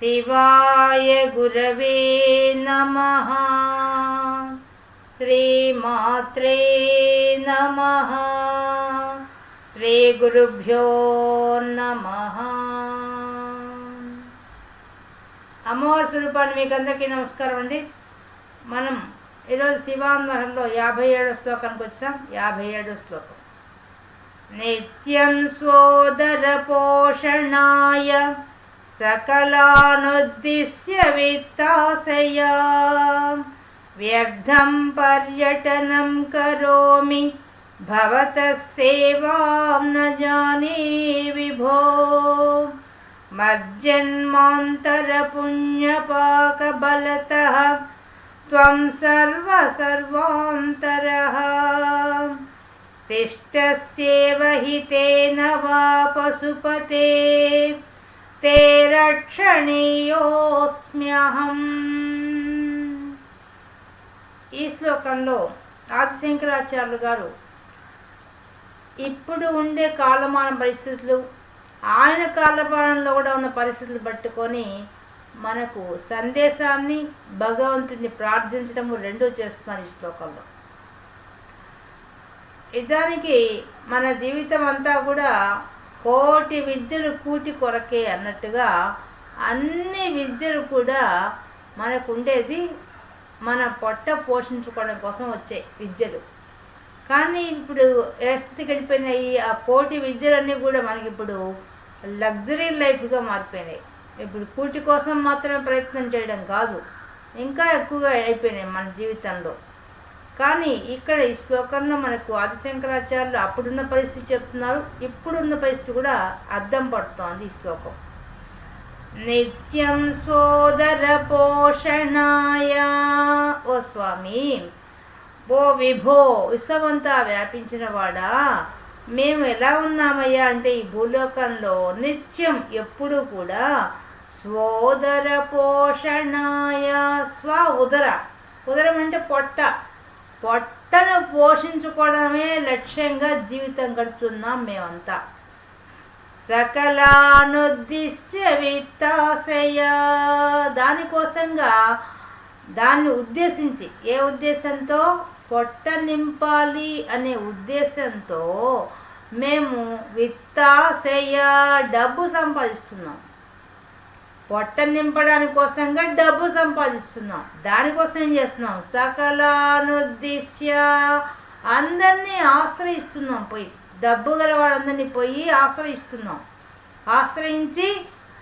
శివాయ గురవే నమ. శ్రీమాత్రే నమ. శ్రీ గురుభ్యో నమ. అమ్మవారి స్వరూపాన్ని మీకు అందరికీ నమస్కారం అండి. మనం ఈరోజు శివాంధ్రంలో యాభై ఏడో శ్లోకానికి వచ్చాం. యాభై ఏడో శ్లోకం. నిత్యం సోదర పోషణాయ सकलानुद्दिश्य वित्ताशया। व्यर्थं पर्यटनं करोमि भवतः सेवां न जाने विभो। मज्जन्मान्तरपुण्यपाकबलतः त्वं सर्वसर्वान्तरः। तिष्ठस्येव हि तेन वा पशुपते ते రక్షణీయోస్మ్యహం ఈ శ్లోకంలో ఆదిశంకరాచార్యులు గారు ఇప్పుడు ఉండే కాలమాన పరిస్థితులు ఆయన కాలమానంలో కూడా ఉన్న పరిస్థితులు పట్టుకొని మనకు సందేశాన్ని భగవంతుడిని ప్రార్థించడము రెండూ చేస్తున్నారు ఈ శ్లోకంలో. నిజానికి మన జీవితం అంతా కూడా కోటి విద్యలు కూటి కొరకే అన్నట్టుగా అన్ని విద్యలు కూడా మనకు ఉండేది మన పొట్ట పోషించుకోవడం కోసం వచ్చే విద్యలు. కానీ ఇప్పుడు ఏ స్థితికి వెళ్ళిపోయినాయి? ఆ కోటి విద్యలన్నీ కూడా మనకి ఇప్పుడు లగ్జరీ లైఫ్గా మారిపోయినాయి. ఇప్పుడు కూటి కోసం మాత్రమే ప్రయత్నం చేయడం కాదు. ఇంకా ఎక్కువగా అయిపోయినాయి మన జీవితంలో. కానీ ఇక్కడ ఈ శ్లోకంలో మనకు ఆదిశంకరాచార్యులు అప్పుడున్న పరిస్థితి చెప్తున్నారు ఇప్పుడున్న పరిస్థితి కూడా అర్థం పడుతోంది ఈ శ్లోకం. నిత్యం సోదర పోషణాయ ఓ స్వామి ఓ విభో విశ్వమంతా వ్యాపించిన వాడా? మేము ఎలా ఉన్నామయ్యా అంటే ఈ భూలోకంలో నిత్యం ఎప్పుడూ కూడా సోదర పోషణాయ స్వ ఉదర. ఉదరం అంటే పొట్ట. పొట్టను పోషించుకోవడమే లక్ష్యంగా జీవితం గడుపుతున్నాం మేమంతా. సకలానుద్దిశ్య విత్తాశయ దానికోసంగా దాన్ని ఉద్దేశించి ఏ ఉద్దేశంతో? పొట్ట నింపాలి అనే ఉద్దేశంతో మేము విత్తాశయ డబ్బు సంపాదిస్తున్నాం. పొట్ట నింపడానికి కోసంగా డబ్బు సంపాదిస్తున్నాం. దానికోసం ఏం చేస్తున్నాం? సకలానుద్దేశ్య అందరినీ ఆశ్రయిస్తున్నాం పోయి. డబ్బు గల వాళ్ళందరినీ పోయి ఆశ్రయిస్తున్నాం. ఆశ్రయించి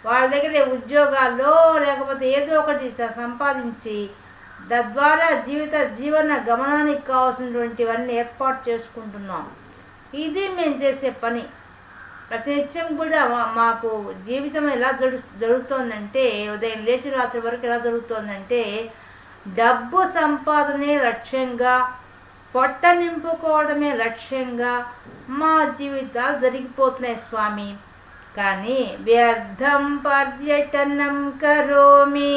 వాళ్ళ దగ్గర ఉద్యోగాల్లో లేకపోతే ఏదో ఒకటి సంపాదించి తద్వారా జీవిత జీవన గమనానికి కావాల్సినటువంటివన్నీ ఏర్పాటు చేసుకుంటున్నాం. ఇది మేము చేసే పని. ప్రతినిత్యం కూడా మాకు జీవితం ఎలా జరు జరుగుతోందంటే ఉదయం లేచి రాత్రి వరకు ఎలా జరుగుతోందంటే డబ్బు సంపాదనే లక్ష్యంగా పొట్ట నింపుకోవడమే లక్ష్యంగా మా జీవితాలు జరిగిపోతున్నాయి స్వామి. కానీ వ్యర్థం పర్యటనం కరోమి.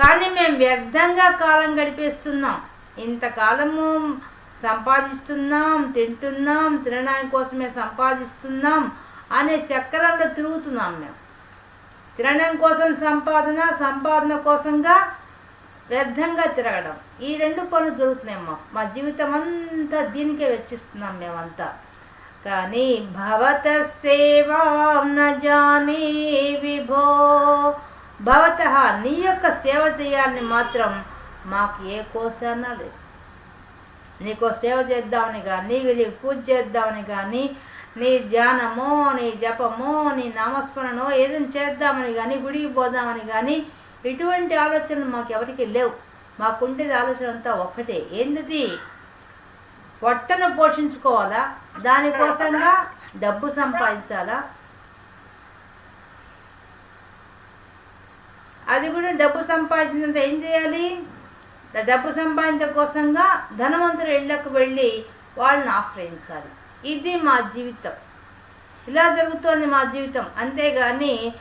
కానీ మేము వ్యర్థంగా కాలం గడిపేస్తున్నాం. ఇంతకాలము సంపాదిస్తున్నాం తింటున్నాం తినడానికి కోసమే సంపాదిస్తున్నాం అనే చక్రంలో తిరుగుతున్నాం మేము. తినడం కోసం సంపాదన సంపాదన కోసంగా వ్యర్థంగా తిరగడం. ఈ రెండు పనులు జరుగుతున్నాయి మా జీవితం అంతా దీనికే వెచ్చిస్తున్నాం మేమంతా. కానీ భవత సేవాం న జానే విభో. భవత నీ యొక్క సేవ చేయాలని మాత్రం మాకు ఏ కోసానా లేదు. నీకో సేవ చేద్దామని కానీ నీకు పూజ చేద్దామని కానీ నీ ధ్యానమో నీ జపమో నీ నామస్మరణో ఏదైనా చేద్దామని కానీ గుడికి పోదామని కానీ ఇటువంటి ఆలోచనలు మాకు ఎవరికి లేవు. మాకుండేది ఆలోచన అంతా ఒక్కటే. ఏంటిది? పొట్టను పోషించుకోవాలా? దానికోసంగా డబ్బు సంపాదించాలా? అది కూడా డబ్బు సంపాదించినంత ఏం చేయాలి? డబ్బు సంపాదించడం కోసంగా ధనవంతుల ఇళ్ళకు వెళ్ళి వాళ్ళని ఆశ్రయించాలి. ఇది మా జీవితం. ఇలా జరుగుతోంది మా జీవితం. అంతేగాని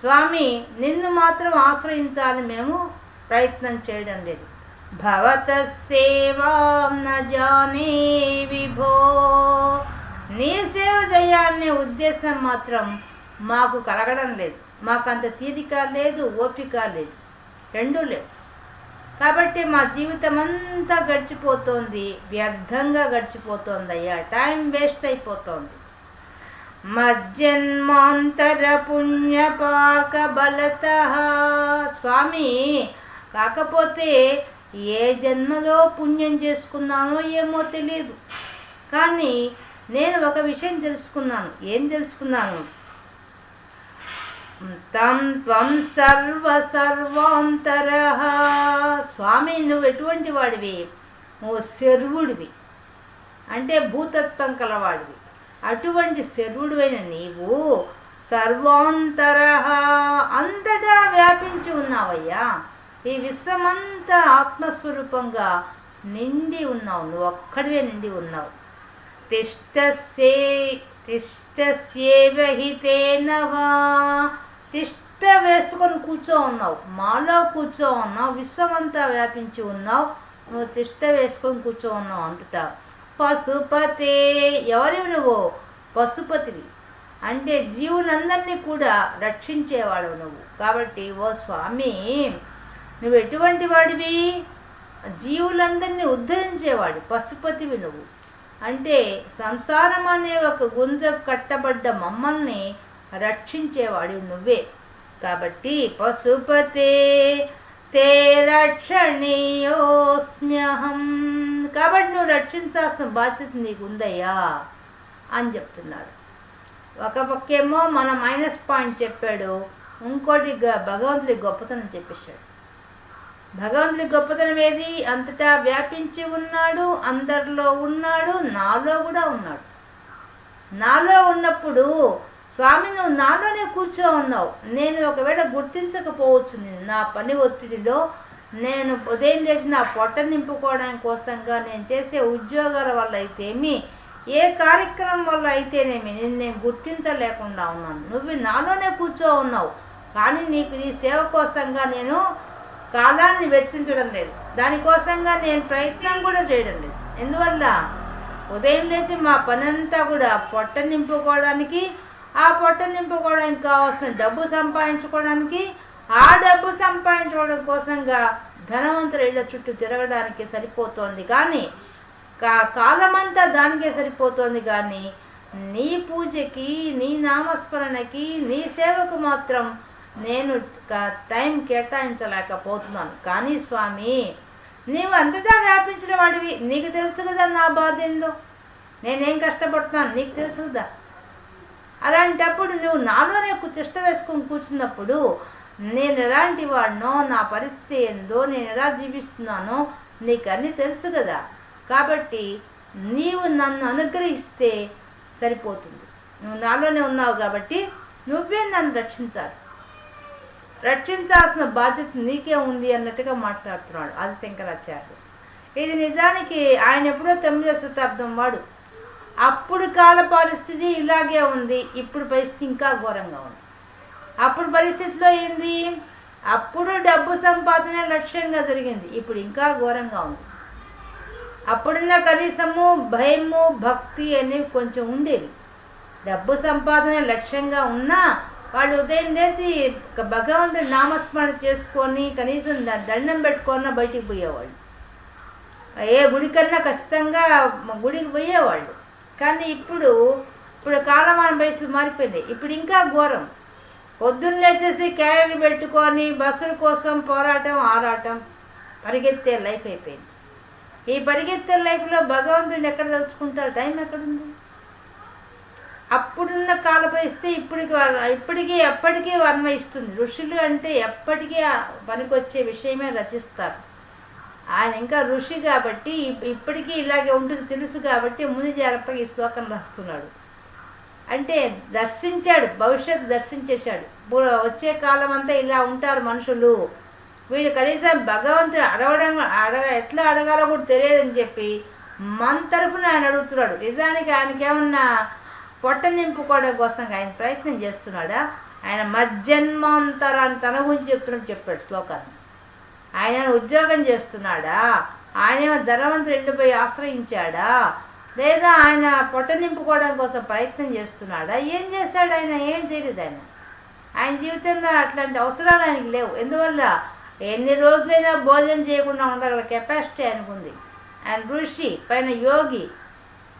స్వామి నిన్ను మాత్రం ఆశ్రయించాలని మేము ప్రయత్నం చేయడం లేదు. భవత సేవాం జానే విభో. నీ సేవ చేయాలనే ఉద్దేశం మాత్రం మాకు కలగడం లేదు. మాకంత తీరిక లేదు ఓపిక లేదు. రెండూ లేవు. కాబట్టి మా జీవితం అంతా గడిచిపోతోంది. వ్యర్థంగా గడిచిపోతుంది అయ్యా టైం వేస్ట్ అయిపోతోంది. మజ్జన్మాంతర పుణ్యపాక బలత. స్వామి కాకపోతే ఏ జన్మలో పుణ్యం చేసుకున్నానో ఏమో తెలియదు కానీ నేను ఒక విషయం తెలుసుకున్నాను. ఏం తెలుసుకున్నాను? తం త్వం సర్వ సర్వాంతర స్వామి నువ్వు ఎటువంటి వాడివి? నువ్వు శర్వుడివి. అంటే భూతత్వం కలవాడివి. అటువంటి శర్వుడివైన నీవు సర్వాంతర అంతటా వ్యాపించి ఉన్నావయ్యా. ఈ విశ్వమంతా ఆత్మస్వరూపంగా నిండి ఉన్నావు. నువ్వు ఒక్కడివే నిండి ఉన్నావు. తిష్టస్యే తిష్టస్యేవ హితేనవా? తిష్ట వేసుకొని కూర్చో ఉన్నావు. మాలో కూర్చో ఉన్నావు. విశ్వమంతా వ్యాపించి ఉన్నావు. నువ్వు తిష్ట వేసుకొని కూర్చో ఉన్నావు అంతటా పశుపతి. ఎవరివి నువ్వు? పశుపతివి. అంటే జీవులందరినీ కూడా రక్షించేవాడు నువ్వు. కాబట్టి ఓ స్వామి నువ్వు ఎటువంటి వాడివి? జీవులందరినీ ఉద్ధరించేవాడు పశుపతివి నువ్వు. అంటే సంసారం అనే ఒక గుంజ కట్టబడ్డ మమ్మల్ని రక్షించేవాడు నువ్వే. కాబట్టి పశుపతే తే రక్షణీయోస్మ్యహం. కాబట్టి నువ్వు రక్షించాల్సిన బాధ్యత నీకు ఉందయ్యా అని చెప్తున్నాడు. ఒక పక్కేమో మన మైనస్ పాయింట్ చెప్పాడు. ఇంకోటి గ- భగవంతుడి గొప్పతనం చెప్పేశాడు. భగవంతుడి గొప్పతనం ఏది? అంతటా వ్యాపించి ఉన్నాడు అందరిలో ఉన్నాడు నాలో కూడా ఉన్నాడు. నాలో ఉన్నప్పుడు స్వామి నువ్వు నాలోనే కూర్చో ఉన్నావు నేను ఒకవేళ గుర్తించకపోవచ్చు నేను నా పని ఒత్తిడిలో నేను ఉదయం చేసి నా పొట్ట నింపుకోవడం కోసంగా నేను చేసే ఉద్యోగాల వల్ల అయితేమి ఏ కార్యక్రమం వల్ల అయితేనేమి నేను నేను గుర్తించలేకుండా ఉన్నాను. నువ్వు నాలోనే కూర్చో ఉన్నావు కానీ నీకు నీ సేవ కోసంగా నేను కాలాన్ని వెచ్చించడం లేదు. దానికోసంగా నేను ప్రయత్నం కూడా చేయడం లేదు. ఎందువల్ల? ఉదయం లేచి మా పనంతా కూడా పొట్ట నింపుకోవడానికి ఆ పొట్ట నింపుకోవడానికి కావాల్సిన డబ్బు సంపాదించుకోవడానికి ఆ డబ్బు సంపాదించుకోవడం కోసంగా ధనవంతుల ఇళ్ళ చుట్టూ తిరగడానికి సరిపోతోంది కానీ కా కాలమంతా దానికే సరిపోతోంది కానీ నీ పూజకి నీ నామస్మరణకి నీ సేవకు మాత్రం నేను టైం కేటాయించలేకపోతున్నాను. కానీ స్వామి నీవు అంతటా వ్యాపించిన వాడివి. నీకు తెలుసు కదా నా బాధ ఏందో? నేనేం కష్టపడుతున్నాను? నీకు తెలుసు కదా? అలాంటప్పుడు నువ్వు నాలోనే కు- వేసుకొని కూర్చున్నప్పుడు నేను ఎలాంటి వాడినో నా పరిస్థితి ఏందో నేను ఎలా జీవిస్తున్నానో నీకు అన్నీ తెలుసు కదా. కాబట్టి నీవు నన్ను అనుగ్రహిస్తే సరిపోతుంది. నువ్వు నాలోనే ఉన్నావు కాబట్టి నువ్వే నన్ను రక్షించాలి. రక్షించాల్సిన బాధ్యత నీకే ఉంది అన్నట్టుగా మాట్లాడుతున్నాడు ఆది శంకరాచార్యుడు. ఇది నిజానికి ఆయన ఎప్పుడో తొమ్మిదో శతాబ్దం వాడు. అప్పుడు కాల పరిస్థితి ఇలాగే ఉంది. ఇప్పుడు పరిస్థితి ఇంకా ఘోరంగా ఉంది. అప్పుడు పరిస్థితిలో ఏంది? అప్పుడు డబ్బు సంపాదన లక్ష్యంగా జరిగింది. ఇప్పుడు ఇంకా ఘోరంగా ఉంది. అప్పుడున్న కనీసము భయము భక్తి అనేవి కొంచెం ఉండేవి. డబ్బు సంపాదన లక్ష్యంగా ఉన్నా వాళ్ళు ఉదయం లేచి భగవంతుడు నామస్మరణ చేసుకొని కనీసం దండం పెట్టుకొని బయటికి పోయేవాళ్ళు. ఏ గుడికన్నా ఖచ్చితంగా గుడికి పోయేవాళ్ళు. కానీ ఇప్పుడు ఇప్పుడు కాలమాన పరిస్థితులు మారిపోయింది. ఇప్పుడు ఇంకా ఘోరం. పొద్దున్న లేచేసి క్యారీలు పెట్టుకొని బస్సుల కోసం పోరాటం ఆరాటం పరిగెత్తే లైఫ్ అయిపోయింది. ఈ పరిగెత్తే లైఫ్లో భగవంతుడిని ఎక్కడ తలుచుకుంటారు టైం ఎక్కడుంది? అప్పుడున్న కాల పరిస్థితి ఇప్పటికి ఇప్పటికీ ఎప్పటికీ వర్ణయిస్తుంది ఋషులు అంటే ఎప్పటికీ పనికొచ్చే విషయమే రచిస్తారు. ఆయన ఇంకా ఋషి కాబట్టి ఇప్పటికీ ఇలాగే ఉంటుంది తెలుసు కాబట్టి ముందు జాగ్రత్తగా ఈ శ్లోకం రాస్తున్నాడు. అంటే దర్శించాడు భవిష్యత్తు దర్శించేశాడు. వచ్చే కాలం అంతా ఇలా ఉంటారు మనుషులు. వీళ్ళు కనీసం భగవంతుడు అడగడం అడగ ఎట్లా అడగాలో కూడా తెలియదని చెప్పి మన తరపున ఆయన అడుగుతున్నాడు. నిజానికి ఆయనకి ఏమన్నా పొట్ట నింపుకోవడం కోసం ఆయన ప్రయత్నం చేస్తున్నాడా? ఆయన మజ్జన్మాంతరాన్ని తన గురించి చెప్తున్నట్టు చెప్పాడు శ్లోకాన్ని. ఆయన ఉద్యోగం చేస్తున్నాడా? ఆయన ఏమో ధనవంతుడు ఆశ్రయించాడా? లేదా ఆయన పొట్ట నింపుకోవడం కోసం ప్రయత్నం చేస్తున్నాడా? ఏం చేశాడు ఆయన? ఏం చేయలేదు ఆయన? ఆయన జీవితంలో అట్లాంటి అవసరాలు ఆయనకి లేవు. ఎందువల్ల? ఎన్ని రోజులైనా భోజనం చేయకుండా ఉండగల కెపాసిటీ ఆయనకుంది ఆయన ఋషి పైన యోగి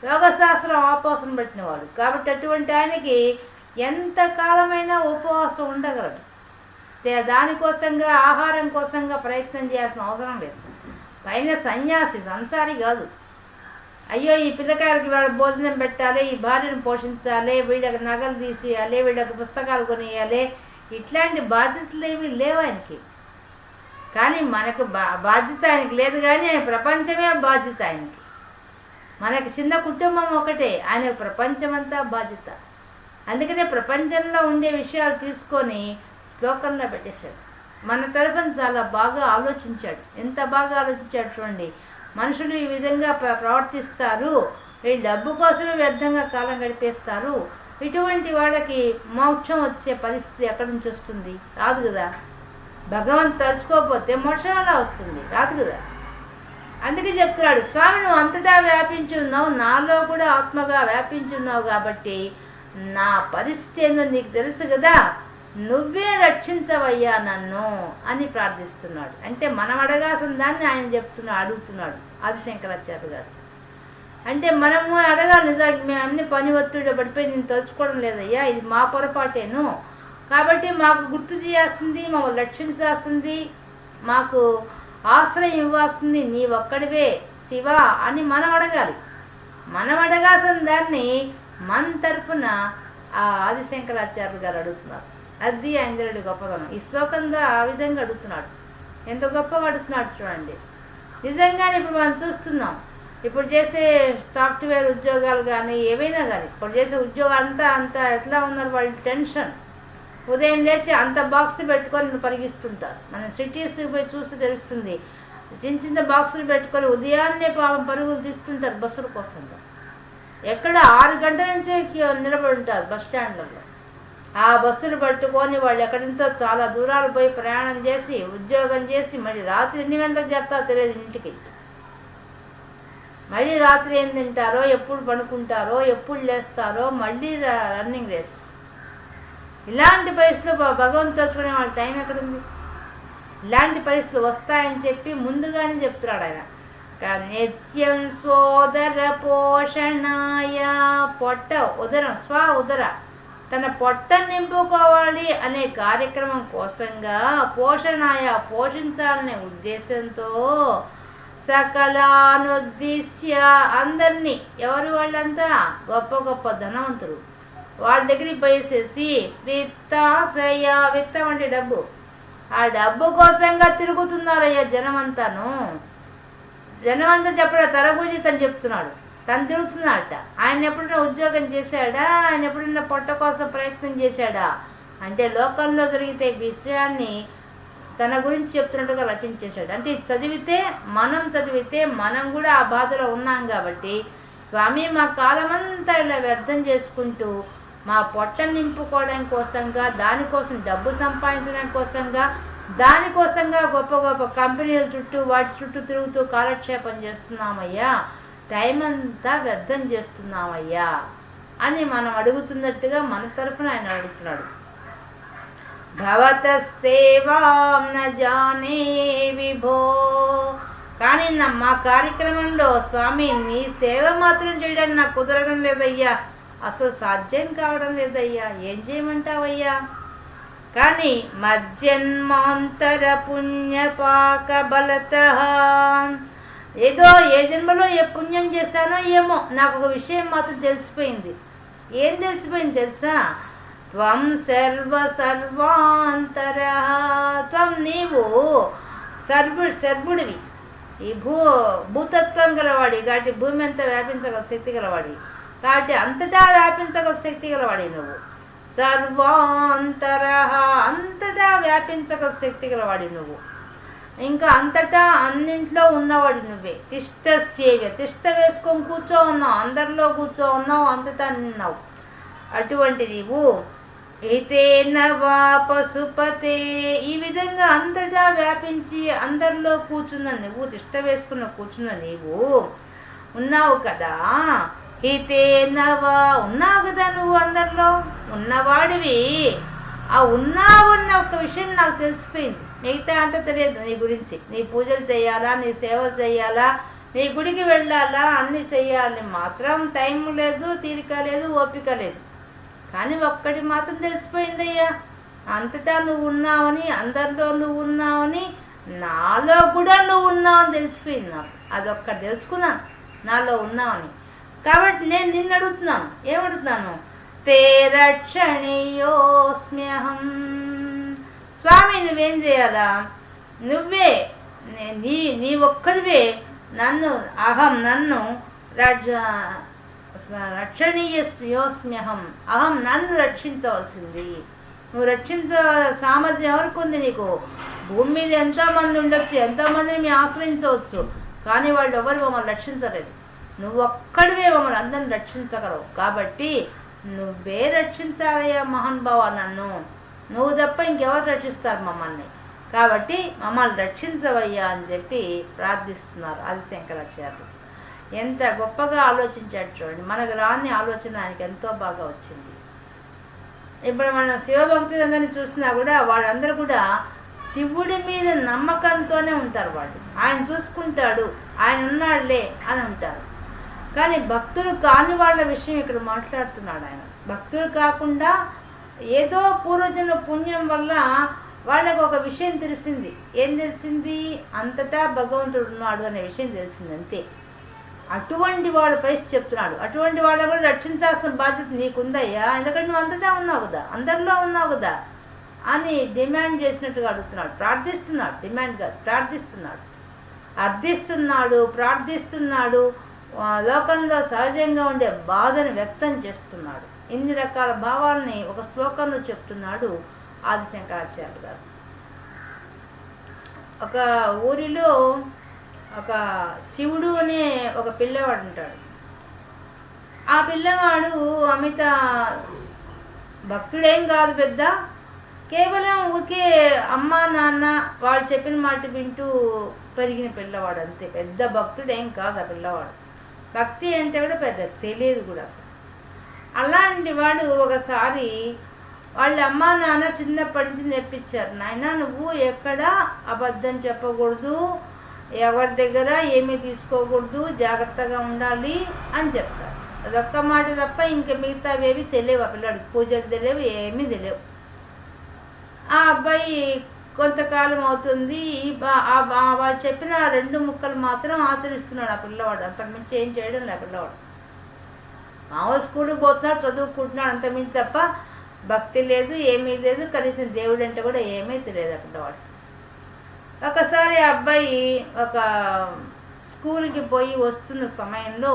యోగ శాస్త్రం ఆపోసం పెట్టినవాడు. కాబట్టి అటువంటి ఆయనకి ఎంత కాలమైనా ఉపవాసం ఉండగలడు. దానికోసంగా ఆహారం కోసంగా ప్రయత్నం చేయాల్సిన అవసరం లేదు. పైన సన్యాసి సంసారి కాదు. అయ్యో ఈ పిల్లకాయలకి వాళ్ళ భోజనం పెట్టాలి ఈ భార్యను పోషించాలి వీళ్ళకి నగలు తీసేయాలి వీళ్ళకి పుస్తకాలు కొనియాలి ఇట్లాంటి బాధ్యతలు ఏమీ లేవు ఆయనకి. కానీ మనకు బా బాధ్యత ఆయనకి లేదు కానీ ఆయన ప్రపంచమే బాధ్యత ఆయనకి. మనకి చిన్న కుటుంబం ఒకటే ఆయన ప్రపంచమంతా బాధ్యత. అందుకనే ప్రపంచంలో ఉండే విషయాలు తీసుకొని శ్లోకంలో పెట్టేశాడు. మన తరఫున చాలా బాగా ఆలోచించాడు. ఎంత బాగా ఆలోచించాడు చూడండి. మనుషులు ఈ విధంగా ప్రవర్తిస్తారు. వీళ్ళు డబ్బు కోసమే వ్యర్థంగా కాలం గడిపేస్తారు. ఇటువంటి వాళ్ళకి మోక్షం వచ్చే పరిస్థితి ఎక్కడి నుంచి వస్తుంది? రాదు కదా. భగవంతు తలుచుకోకపోతే మోక్షం ఎలా వస్తుంది? రాదు కదా. అందుకే చెప్తున్నాడు స్వామి నువ్వు అంతటా వ్యాపించి ఉన్నావు. నాలో కూడా ఆత్మగా వ్యాపించి ఉన్నావు కాబట్టి నా పరిస్థితి ఏందో నీకు తెలుసు కదా. నువ్వే రక్షించవయ్యా నన్ను అని ప్రార్థిస్తున్నాడు. అంటే మనం అడగాల్సిన దాన్ని ఆయన చెప్తున్నాడు అడుగుతున్నాడు ఆదిశంకరాచార్య గారు. అంటే మనము అడగాలి నిజానికి మేము అన్ని పని ఒత్తిడిలో పడిపోయి నేను తలుచుకోవడం లేదయ్యా ఇది మా పొరపాటేను. కాబట్టి మాకు గుర్తు చేయాల్సింది మమ్మల్ని రక్షించాల్సింది మాకు ఆశ్రయం ఇవ్వాల్సింది నీ ఒక్కడివే శివ అని మనం అడగాలి. మనం అడగాల్సిన దాన్ని మన తరఫున ఆ ఆదిశంకరాచార్యులు గారు అడుగుతున్నారు. అది ఇంద్రుడి గొప్పతనం. ఈ శ్లోకంలో ఆ విధంగా అడుగుతున్నాడు. ఎంత గొప్పగా అడుగుతున్నాడు చూడండి. నిజంగానే ఇప్పుడు మనం చూస్తున్నాం. ఇప్పుడు చేసే సాఫ్ట్వేర్ ఉద్యోగాలు కానీ ఏవైనా కానీ ఇప్పుడు చేసే ఉద్యోగాలు అంతా అంతా ఎట్లా ఉన్నారు వాళ్ళ? టెన్షన్. ఉదయం లేచి అంత బాక్స్ పెట్టుకొని పరిగిస్తుంటారు మన సిటీస్కి పోయి చూస్తే తెలుస్తుంది. చిన్న చిన్న బాక్సులు పెట్టుకొని ఉదయాన్నే పాపం పరుగులు తీస్తుంటారు బస్సుల కోసం. ఎక్కడ ఆరు గంటల నుంచే నిలబడి ఉంటారు బస్ స్టాండ్లలో. ఆ బస్సులు పట్టుకొని వాళ్ళు ఎక్కడింతో చాలా దూరాలు పోయి ప్రయాణం చేసి ఉద్యోగం చేసి మళ్ళీ రాత్రి ఎన్ని గంటలకు చేస్తారో తెలియదు ఇంటికి. మళ్ళీ రాత్రి ఏం తింటారో ఎప్పుడు పడుకుంటారో ఎప్పుడు లేస్తారో మళ్ళీ రన్నింగ్ రేస్ ఇలాంటి పరిస్థితులు భగవంతు తలుచుకునే వాళ్ళ టైం ఎక్కడుంది? ఇలాంటి పరిస్థితులు వస్తాయని చెప్పి ముందుగానే చెప్తున్నాడు ఆయన. నిత్యం సోదర పోషణాయ పొట్ట ఉదరం స్వ ఉదర తన పొట్ట నింపుకోవాలి అనే కార్యక్రమం కోసంగా పోషణాయ పోషించాలనే ఉద్దేశంతో సకలానుద్దిశ్య అందరినీ ఎవరు వాళ్ళంతా? గొప్ప గొప్ప ధనవంతులు. వాళ్ళ దగ్గరికి పోయేసేసి విత్తాశయ విత్తం అంటే డబ్బు. ఆ డబ్బు కోసంగా తిరుగుతున్నారయ్యా జనమంతాను. జనమంతా చెప్పడా తరబూజి చెప్తున్నాడు. తను తిరుగుతున్నాడట ఆయన ఎప్పుడైనా ఉద్యోగం చేశాడా? ఆయన ఎప్పుడైనా పొట్ట కోసం ప్రయత్నం చేశాడా? అంటే లోకంలో జరిగితే విషయాన్ని తన గురించి చెప్తున్నట్టుగా రచించేశాడు. అంటే ఇది చదివితే మనం చదివితే మనం కూడా ఆ బాధలో ఉన్నాం కాబట్టి స్వామి మా కాలమంతా ఇలా వ్యర్థం చేసుకుంటూ మా పొట్ట నింపుకోవడం కోసంగా దానికోసం డబ్బు సంపాదించడం కోసంగా దానికోసంగా గొప్ప గొప్ప కంపెనీల చుట్టూ వాటి చుట్టూ తిరుగుతూ కాలక్షేపం చేస్తున్నామయ్యా. టైం అంతా వ్యర్థం చేస్తున్నామయ్యా అని మనం అడుగుతున్నట్టుగా మన తరఫున ఆయన అడుగుతున్నాడు. భవత సేవాం జానే విభో. కానీ నా మా కార్యక్రమంలో స్వామి నీ సేవ మాత్రం చేయడానికి నాకు కుదరడం లేదయ్యా. అసలు సాధ్యం కావడం లేదయ్యా. ఏం చేయమంటావయ్యా? కానీ మధ్యన్మాంతర పుణ్యపాక బలత. ఏదో ఏ జన్మలో ఏ పుణ్యం చేశానో ఏమో నాకు ఒక విషయం మాత్రం తెలిసిపోయింది. ఏం తెలిసిపోయింది తెలుసా? త్వం సర్వ సర్వాంతర. త్వం నీవు సర్వు సర్వుడివి. ఈ భూ భూతత్వం గలవాడి కాబట్టి భూమి అంతా వ్యాపించగల శక్తి గలవాడి. కాబట్టి అంతటా వ్యాపించగల శక్తి గలవాడి నువ్వు. సర్వాంతర. అంతటా వ్యాపించగల శక్తి గలవాడి నువ్వు. ఇంకా అంతటా అన్నింట్లో ఉన్నవాడు నువ్వే. తిష్ట సేవ తిష్ట వేసుకొని కూర్చో ఉన్నావు. అందరిలో కూర్చో ఉన్నావు. అంతటా నిన్నావు. అటువంటి నీవు హితేన వా పశుపతే. ఈ విధంగా అంతటా వ్యాపించి అందరిలో కూర్చున్న నువ్వు తిష్ట వేసుకున్న కూర్చున్న నీవు ఉన్నావు కదా. హితేన వా ఉన్నావు కదా నువ్వు అందరిలో? ఉన్నవాడివి. ఆ ఉన్నావన్న ఒక విషయం నాకు తెలిసిపోయింది. మిగతా అంతా తెలియదు నీ గురించి. నీ పూజలు చేయాలా నీ సేవలు చేయాలా నీ గుడికి వెళ్ళాలా అన్నీ చేయాలి మాత్రం టైం లేదు తీరిక లేదు ఓపిక లేదు. కానీ ఒక్కటి మాత్రం తెలిసిపోయిందయ్యా. అంతటా నువ్వు ఉన్నావని అందరిలో నువ్వు ఉన్నావని నాలో కూడా నువ్వు ఉన్నావని తెలిసిపోయింది నాకు. అదొక్కటి తెలుసుకున్నాను నాలో ఉన్నావని. కాబట్టి నేను నిన్ను అడుగుతున్నాను. ఏమడుగుతున్నాను? తే రక్షణీయోస్మ్యహం. స్వామి నువ్వేం చేయాలా? నువ్వే నీ నీ ఒక్కడివే నన్ను అహం నన్ను రక్ష రక్షణీయ యోస్మ్యహం అహం నన్ను రక్షించవలసింది. నువ్వు రక్షించ సామర్థ్యం ఎవరికి ఉంది నీకు? భూమి మీద ఎంతోమంది ఉండొచ్చు ఎంతోమందిని మేము ఆశ్రయించవచ్చు కానీ వాళ్ళు ఎవరు మమ్మల్ని రక్షించలేదు. నువ్వు ఒక్కడివే మమ్మల్ని అందరిని రక్షించగలవు. కాబట్టి నువ్వే రక్షించాలయ్యా మహానుభావ నన్ను. నువ్వు తప్ప ఇంకెవరు రక్షిస్తారు మమ్మల్ని. కాబట్టి మమ్మల్ని రక్షించవయ్యా అని చెప్పి ప్రార్థిస్తున్నారు అది శంకరాచార్యులు ఎంత గొప్పగా ఆలోచించాడు చూడండి. మనకు రాని ఆలోచన ఆయనకి ఎంతో బాగా వచ్చింది. ఇప్పుడు మనం శివభక్తి అందరినీ చూసినా కూడా వాళ్ళందరూ కూడా శివుడి మీద నమ్మకంతోనే ఉంటారు వాళ్ళు. ఆయన చూసుకుంటాడు ఆయన ఉన్నాడులే అని ఉంటారు. కానీ భక్తులు కాని వాళ్ళ విషయం ఇక్కడ మాట్లాడుతున్నాడు ఆయన. భక్తులు కాకుండా ఏదో పూర్వజన్మ పుణ్యం వల్ల వాళ్ళకు ఒక విషయం తెలిసింది. ఏం తెలిసింది? అంతటా భగవంతుడు ఉన్నాడు అనే విషయం తెలిసింది అంతే. అటువంటి వాళ్ళ పైసి చెప్తున్నాడు. అటువంటి వాళ్ళ కూడా రక్షించాల్సిన బాధ్యత నీకుందయ్యా? ఎందుకంటే నువ్వు అంతటా ఉన్నావు కదా అందరిలో ఉన్నావు కదా అని డిమాండ్ చేసినట్టుగా అడుగుతున్నాడు. ప్రార్థిస్తున్నాడు డిమాండ్ కాదు ప్రార్థిస్తున్నాడు. అర్థిస్తున్నాడు ప్రార్థిస్తున్నాడు. లోకంలో సహజంగా ఉండే బాధను వ్యక్తం చేస్తున్నాడు. ఇన్ని రకాల భావాలని ఒక శ్లోకంలో చెప్తున్నాడు ఆదిశంకరాచార్యులు గారు. ఒక ఊరిలో ఒక శివుడు అనే ఒక పిల్లవాడు ఉంటాడు. ఆ పిల్లవాడు అమిత భక్తుడేం కాదు పెద్ద. కేవలం ఊరికే అమ్మ నాన్న వాళ్ళు చెప్పిన మాట వింటూ పెరిగిన పిల్లవాడు అంతే. పెద్ద భక్తుడేం కాదు ఆ పిల్లవాడు. భక్తి అంటే కూడా పెద్ద తెలియదు కూడా అసలు. అలాంటి వాడు ఒకసారి వాళ్ళ అమ్మ నాన్న చిన్నప్పటి నుంచి నేర్పించారు నాయన నువ్వు ఎక్కడ అబద్ధం చెప్పకూడదు ఎవరి దగ్గర ఏమీ తీసుకోకూడదు జాగ్రత్తగా ఉండాలి అని చెప్తారు. అదొక్క మాట తప్ప ఇంకా మిగతావేవి తెలియవు ఆ పిల్లాడికి పూజలు తెలియవు ఏమీ తెలియవు. ఆ అబ్బాయి కొంతకాలం అవుతుంది వాళ్ళు చెప్పిన రెండు ముక్కలు మాత్రం ఆచరిస్తున్నాడు ఆ పిల్లవాడు అంతకుమించి ఏం చేయడం లే పిల్లవాడు. మామూలు స్కూల్కి పోతున్నాడు చదువుకుంటున్నాడు అంతమించి తప్ప భక్తి లేదు ఏమీ లేదు. కనీసం దేవుడు అంటే కూడా ఏమీ తెలియదు అక్కడ వాడు ఒకసారి ఆ అబ్బాయి ఒక స్కూల్కి పోయి వస్తున్న సమయంలో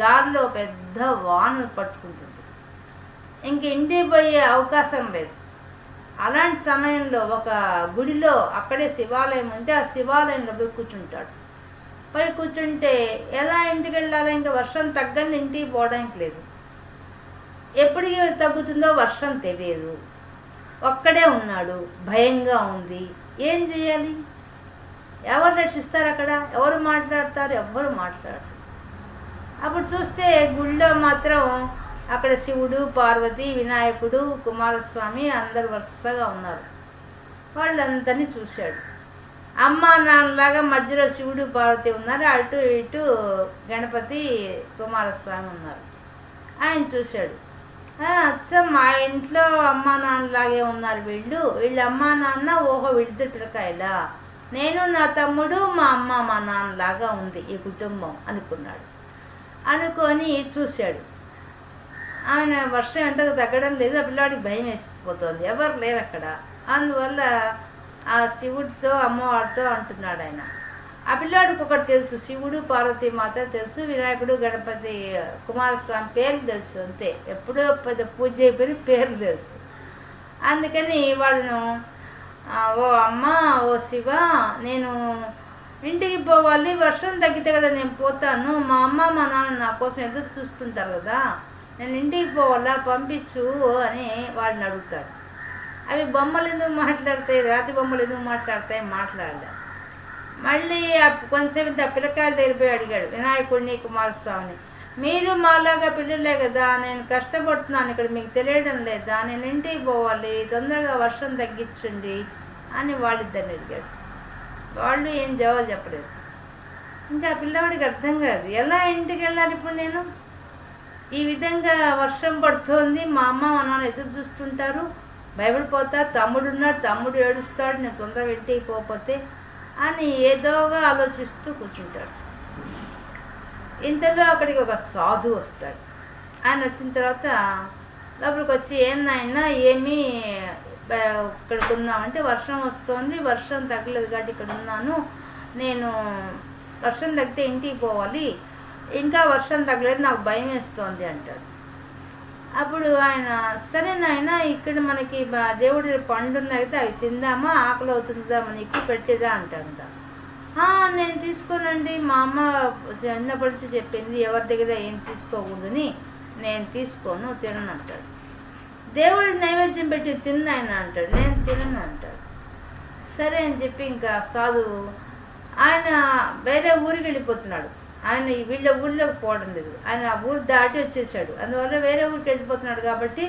దారిలో పెద్ద వాన పట్టుకుంటుంది. ఇంక ఇంటికి పోయే అవకాశం లేదు. అలాంటి సమయంలో ఒక గుడిలో అక్కడే శివాలయం ఉంటే ఆ శివాలయంలో పోయి కూర్చుంటాడు. పోయి కూర్చుంటే ఎలా ఇంటికి వెళ్ళాలో? ఇంకా వర్షం తగ్గని ఇంటికి పోవడానికి లేదు. ఎప్పటికి తగ్గుతుందో వర్షం తెలియదు. ఒక్కడే ఉన్నాడు. భయంగా ఉంది. ఏం చేయాలి? ఎవరు రక్షిస్తారు అక్కడ? ఎవరు మాట్లాడతారు? ఎవ్వరు మాట్లాడరు. అప్పుడు చూస్తే గుళ్ళో మాత్రం అక్కడ శివుడు పార్వతి వినాయకుడు కుమారస్వామి అందరు వరుసగా ఉన్నారు. వాళ్ళందరినీ చూశాడు. అమ్మ నాన్నలాగా మధ్యలో శివుడు పార్వతి ఉన్నారు. అటు ఇటు గణపతి కుమారస్వామి ఉన్నారు. ఆయన చూశాడు. అచ్చా మా ఇంట్లో అమ్మ నాన్నలాగే ఉన్నారు వీళ్ళు. వీళ్ళ అమ్మ నాన్న ఓహో వీళ్ళిద్దరు పిల్లకాయలా నేను నా తమ్ముడు మా అమ్మ మా నాన్నలాగా ఉంది ఈ కుటుంబం అనుకున్నాడు. అనుకొని చూశాడు. ఆయన వర్షం ఎంతకు తగ్గడం లేదు. ఆ పిల్లాడికి భయం వేసిపోతుంది. ఎవరు లేరు అక్కడ అందువల్ల ఆ శివుడితో అమ్మవారితో అంటున్నాడు ఆయన. ఆ పిల్లాడికి ఒకటి తెలుసు శివుడు పార్వతి మాత తెలుసు వినాయకుడు గణపతి కుమారస్వామి పేరు తెలుసు అంతే. ఎప్పుడో పెద్ద పూజ అయిపోయిన పేరు తెలుసు. అందుకని వాళ్ళను ఓ అమ్మ ఓ శివ నేను ఇంటికి పోవాలి వర్షం తగ్గితే కదా నేను పోతాను. మా అమ్మ మా నాన్న నా కోసం ఎదురు చూస్తుంటారు కదా. నేను ఇంటికి పోవాలా పంపించు అని వాడిని అడుగుతాడు. అవి బొమ్మలు ఎందుకు మాట్లాడతాయి? రాతి బొమ్మలు ఎందుకు మాట్లాడతాయి? మాట్లాడలే. మళ్ళీ కొంతసేపు ఆ పిల్లకాయలు దగ్గర అడిగాడు వినాయకుడిని కుమారస్వామిని మీరు మాలాగా పిల్లలే కదా నేను కష్టపడుతున్నాను ఇక్కడ మీకు తెలియడం లేదా నేను ఇంటికి పోవాలి తొందరగా వర్షం తగ్గించండి అని వాళ్ళిద్దరిని అడిగాడు. వాళ్ళు ఏం జవాబు చెప్పలేదు. ఇంకా ఆ పిల్లవాడికి అర్థం కాదు ఎలా ఇంటికి వెళ్ళాలి ఇప్పుడు నేను? ఈ విధంగా వర్షం పడుతోంది మా అమ్మ మా నాన్న ఎదురు చూస్తుంటారు బైబిల్ పోతా తమ్ముడు ఉన్నాడు తమ్ముడు ఏడుస్తాడు నేను తొందరగా ఇంటికి పోకపోతే అని ఏదోగా ఆలోచిస్తూ కూర్చుంటాడు. ఇంతలో అక్కడికి ఒక సాధు వస్తాడు. ఆయన వచ్చిన తర్వాత లోపలికి వచ్చి ఏం ఏమీ ఏమి ఇక్కడికి ఉన్నామంటే వర్షం వస్తుంది వర్షం తగ్గలేదు కాబట్టి ఇక్కడ ఉన్నాను. నేను వర్షం తగ్గితే ఇంటికి పోవాలి. ఇంకా వర్షం తగ్గలేదు నాకు భయం వేస్తుంది అంటాడు. అప్పుడు ఆయన సరే నాయన ఇక్కడ మనకి దేవుడి పండు ఉన్నాయి అవి తిందామా? ఆకలి అవుతుందా మనకి పెట్టేదా? అంటాడంట. నేను తీసుకోనండి. మా అమ్మ చిన్నప్పటి నుంచి చెప్పింది ఎవరి దగ్గర ఏం తీసుకోకూడదని నేను తీసుకోను తినను అంటాడు. దేవుడి నైవేద్యం పెట్టి తిన్న ఆయన అంటాడు. నేను తినను అంటాడు. సరే అని చెప్పి ఇంకా సాధువు ఆయన వేరే ఊరికి వెళ్ళిపోతున్నాడు. ఆయన ఈ వీళ్ళ ఊళ్ళోకి పోవడం లేదు. ఆయన ఆ ఊరు దాటి వచ్చేసాడు. అందువల్ల వేరే ఊరికి వెళ్ళిపోతున్నాడు కాబట్టి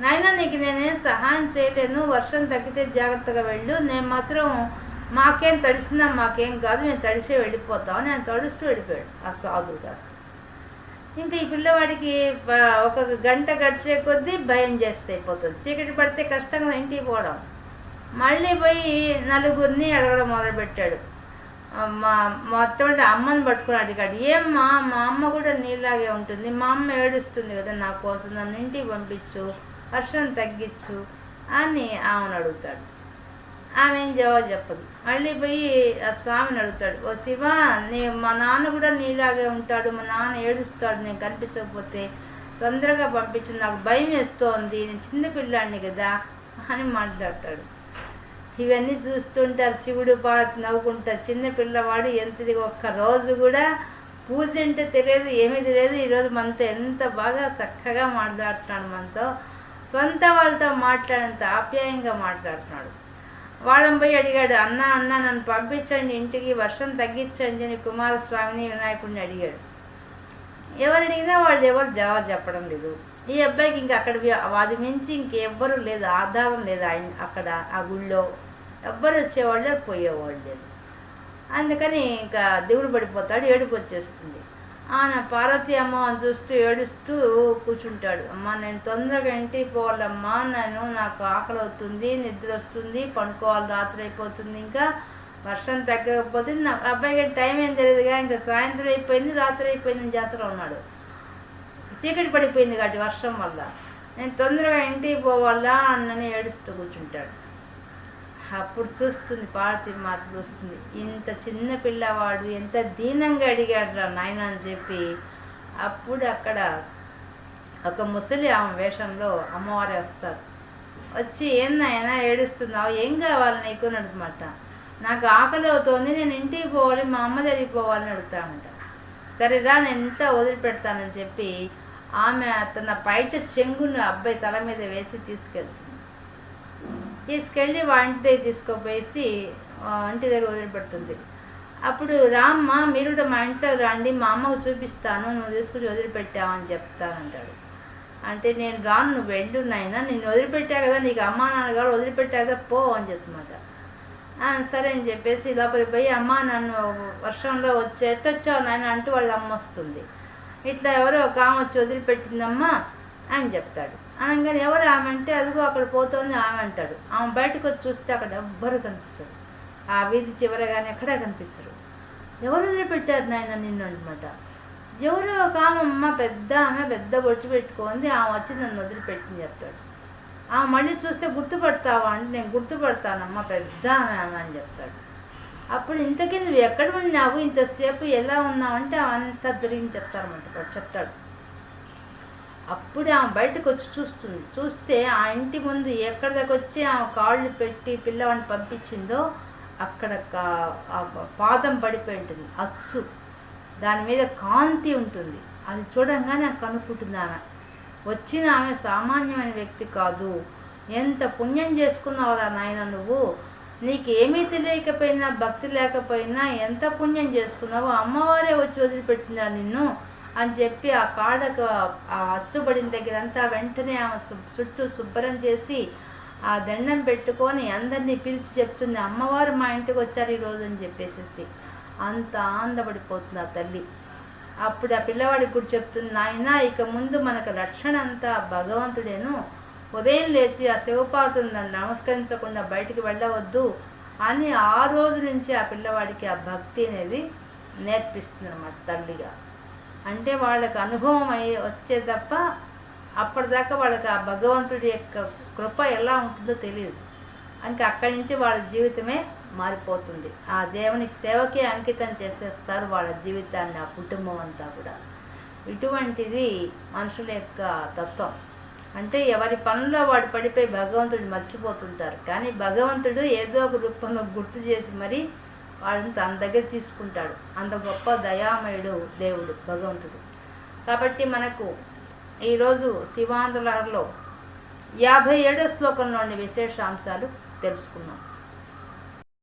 నాయన నీకు నేనేం సహాయం చేయలేను. వర్షం తగ్గితే జాగ్రత్తగా వెళ్ళు. నేను మాత్రం మాకేం తడిసినా మాకేం కాదు. మేము తడిసే వెళ్ళిపోతాం. నేను తడుస్తూ వెళ్ళిపోయాడు ఆ సాధువు కాస్త ఇంకా ఈ పిల్లవాడికి ఒక గంట గడిచే కొద్దీ భయం చేస్తే అయిపోతుంది. చీకటి పడితే కష్టంగా ఇంటికి పోవడం. మళ్ళీ పోయి నలుగురిని అడగడం మొదలుపెట్టాడు. మా మొత్తం అమ్మని పట్టుకుని అడిగాడు ఏమ్మా మా అమ్మ కూడా నీలాగే ఉంటుంది. మా అమ్మ ఏడుస్తుంది కదా నా కోసం నన్ను ఇంటికి పంపించు వర్షం తగ్గించు అని ఆమెను అడుగుతాడు. ఆమె ఏం జవాబు చెప్పదు. మళ్ళీ పోయి ఆ స్వామిని అడుగుతాడు. ఓ శివ నీ మా నాన్న కూడా నీలాగే ఉంటాడు. మా నాన్న ఏడుస్తాడు. నేను కనిపించకపోతే తొందరగా పంపించు. నాకు భయం వేస్తోంది. నేను చిన్న పిల్లాడిని కదా అని మాట్లాడతాడు. ఇవన్నీ చూస్తుంటారు శివుడు బాగా నవ్వుకుంటారు. చిన్న పిల్లవాడు ఎంతది ఒక్క రోజు కూడా పూజ అంటే తెలియదు ఏమీ తెలియదు. ఈరోజు మనతో ఎంత బాగా చక్కగా మాట్లాడుతున్నాడు మనతో. సొంత వాళ్ళతో మాట్లాడేంత ఆప్యాయంగా మాట్లాడుతున్నాడు. వాళ్ళని పోయి అడిగాడు అన్న అన్న నన్ను పంపించండి ఇంటికి వర్షం తగ్గించండి అని కుమారస్వామిని వినాయకుడిని అడిగాడు. ఎవరు అడిగినా వాళ్ళు ఎవరు జవాబు చెప్పడం లేదు. ఈ అబ్బాయికి ఇంకా అక్కడ వి- అది మించి ఇంకెవ్వరు లేదు ఆధారం లేదు ఆయన అక్కడ ఆ గుళ్ళో. ఎవ్వరు వచ్చేవాళ్ళు లేరు, పోయేవాళ్ళు. లేరు అందుకని ఇంకా దిగులు పడిపోతాడు ఏడుపు వచ్చేస్తుంది ఆయన పార్వతి అమ్మ చూస్తూ ఏడుస్తూ కూర్చుంటాడు. అమ్మ నేను తొందరగా ఇంటికి పోవాలమ్మా నేను నాకు ఆకలి అవుతుంది నిద్ర వస్తుంది పండుకోవాలి రాత్రి అయిపోతుంది ఇంకా వర్షం తగ్గకపోతే నా అబ్బాయికి టైం ఏం తెలియదుగా ఇంకా సాయంత్రం అయిపోయింది రాత్రి అయిపోయింది జాసలో ఉన్నాడు. చీకటి పడిపోయింది కాబట్టి వర్షం వల్ల. నేను తొందరగా ఇంటికి పోవాలా అన్నని ఏడుస్తూ కూర్చుంటాడు. అప్పుడు చూస్తుంది పార్వతి మాత చూస్తుంది. ఇంత చిన్న పిల్లవాడు ఎంత దీనంగా అడిగాడు రా నాయన అని చెప్పి అప్పుడు అక్కడ ఒక ముసలి ఆమె వేషంలో అమ్మవారి వస్తారు. వచ్చి ఏం నాయనా ఏడుస్తున్నావు? ఏం కావాలి నీకు? అని అడుగుమాట. నాకు ఆకలి అవుతోంది నేను ఇంటికి పోవాలి మా అమ్మ దగ్గరికి పోవాలని అడుగుతామంట సరేరా నేను ఇంత వదిలిపెడతానని చెప్పి ఆమె తన బయట చెంగును అబ్బాయి తల మీద వేసి తీసుకెళ్తుంది. తీసుకెళ్ళి వాళ్ళ ఇంటి దగ్గర తీసుకుపోయేసి ఇంటి దగ్గర వదిలిపెడుతుంది. అప్పుడు రామ్మ మీరు కూడా మా ఇంట్లో రండి మా అమ్మకు చూపిస్తాను నువ్వు తీసుకుని వదిలిపెట్టావని చెప్తానంటాడు. అంటే నేను రాను నువ్వు వెళ్ళు నాయనా నేను వదిలిపెట్టా కదా నీకు అమ్మా నాన్న కూడా వదిలిపెట్టా కదా పో అని చెప్తున్నమాట సరే అని చెప్పేసి లోపలికి పోయి అమ్మ నన్ను వర్షంలో వచ్చి ఎట్టొచ్చావు నాయన అంటూ వాళ్ళ అమ్మ వస్తుంది. ఇట్లా ఎవరో ఒక ఆమె వచ్చి వదిలిపెట్టిందమ్మా అని చెప్తాడు. అనగానే ఎవరు ఆమె అంటే అదిగో అక్కడ పోతోంది ఆమె అంటాడు. ఆమె బయటకు వచ్చి చూస్తే అక్కడ ఎవ్వరు కనిపించరు. ఆ వీధి చివర కానీ ఎక్కడా కనిపించరు. ఎవరు వదిలిపెట్టారు నాయన నిన్ను అనమాట ఎవరో ఒక ఆమె అమ్మ పెద్ద ఆమె పెద్ద బొట్టు పెట్టుకుంది ఆమె వచ్చి నన్ను వదిలిపెట్టింది చెప్తాడు ఆమె మళ్ళీ చూస్తే గుర్తుపడతావా అంటే నేను గుర్తుపడతానమ్మా పెద్ద ఆమె ఆమె అని చెప్తాడు. అప్పుడు ఇంతకీ నువ్వు ఎక్కడ ఉన్నావు? ఇంతసేపు ఎలా ఉన్నావు? అంటే అంతా జరిగింది చెప్తారన్నమాట చెప్తాడు. అప్పుడు ఆమె బయటకు వచ్చి చూస్తుంది. చూస్తే ఆ ఇంటి ముందు ఎక్కడి దాకా వచ్చి ఆమె కాళ్ళు పెట్టి పిల్లవాడిని పంపించిందో అక్కడ కా- పాదం పడిపోయి ఉంటుంది. అచ్చు. దాని మీద కాంతి ఉంటుంది. అది చూడంగానే నాకు కనుక్కుంటుంది ఆమె. వచ్చిన ఆమె సామాన్యమైన వ్యక్తి కాదు. ఎంత పుణ్యం చేసుకున్నావురా నాయన నువ్వు? నీకు ఏమీ తెలియకపోయినా భక్తి లేకపోయినా ఎంత పుణ్యం చేసుకున్నావో అమ్మవారే వచ్చి వదిలిపెట్టిందా నిన్ను? అని చెప్పి ఆ కాడకు ఆ అచ్చుబడిన దగ్గర అంతా వెంటనే ఆమె చుట్టూ శుభ్రం చేసి ఆ దండం పెట్టుకొని అందరినీ పిలిచి చెప్తుంది అమ్మవారు మా ఇంటికి వచ్చారు ఈరోజు అని చెప్పేసేసి. అంత ఆనందపడిపోతుంది ఆ తల్లి. అప్పుడు ఆ పిల్లవాడికి కూడా చెప్తుంది నాయన ఇక ముందు మనకు రక్షణ అంతా భగవంతుడేను. ఉదయం లేచి ఆ శివపార్వతులను నమస్కరించకుండా బయటికి వెళ్ళవద్దు అని ఆ రోజు నుంచి ఆ పిల్లవాడికి ఆ భక్తి అనేది నేర్పిస్తుంది అన్నమాట తల్లిగా. అంటే వాళ్ళకి అనుభవం అయ్యి వస్తే తప్ప అప్పటిదాకా వాళ్ళకి ఆ భగవంతుడి యొక్క కృప ఎలా ఉంటుందో తెలియదు. ఇంకా అక్కడి నుంచి వాళ్ళ జీవితమే మారిపోతుంది. ఆ దేవునికి సేవకే అంకితం చేసేస్తారు వాళ్ళ జీవితాన్ని ఆ కుటుంబం అంతా కూడా. ఇటువంటిది మనుషుల యొక్క తత్వం. అంటే ఎవరి పనుల్లో వాడు పడిపోయి భగవంతుడు మర్చిపోతుంటారు. కానీ భగవంతుడు ఏదో ఒక రూపంలో గుర్తు చేసి మరి వాళ్ళని తన దగ్గర తీసుకుంటాడు. అంత గొప్ప దయామయుడు దేవుడు భగవంతుడు. కాబట్టి మనకు ఈరోజు శివాంధ్రలో యాభై ఏడో శ్లోకంలోని విశేషాంశాలు తెలుసుకున్నాం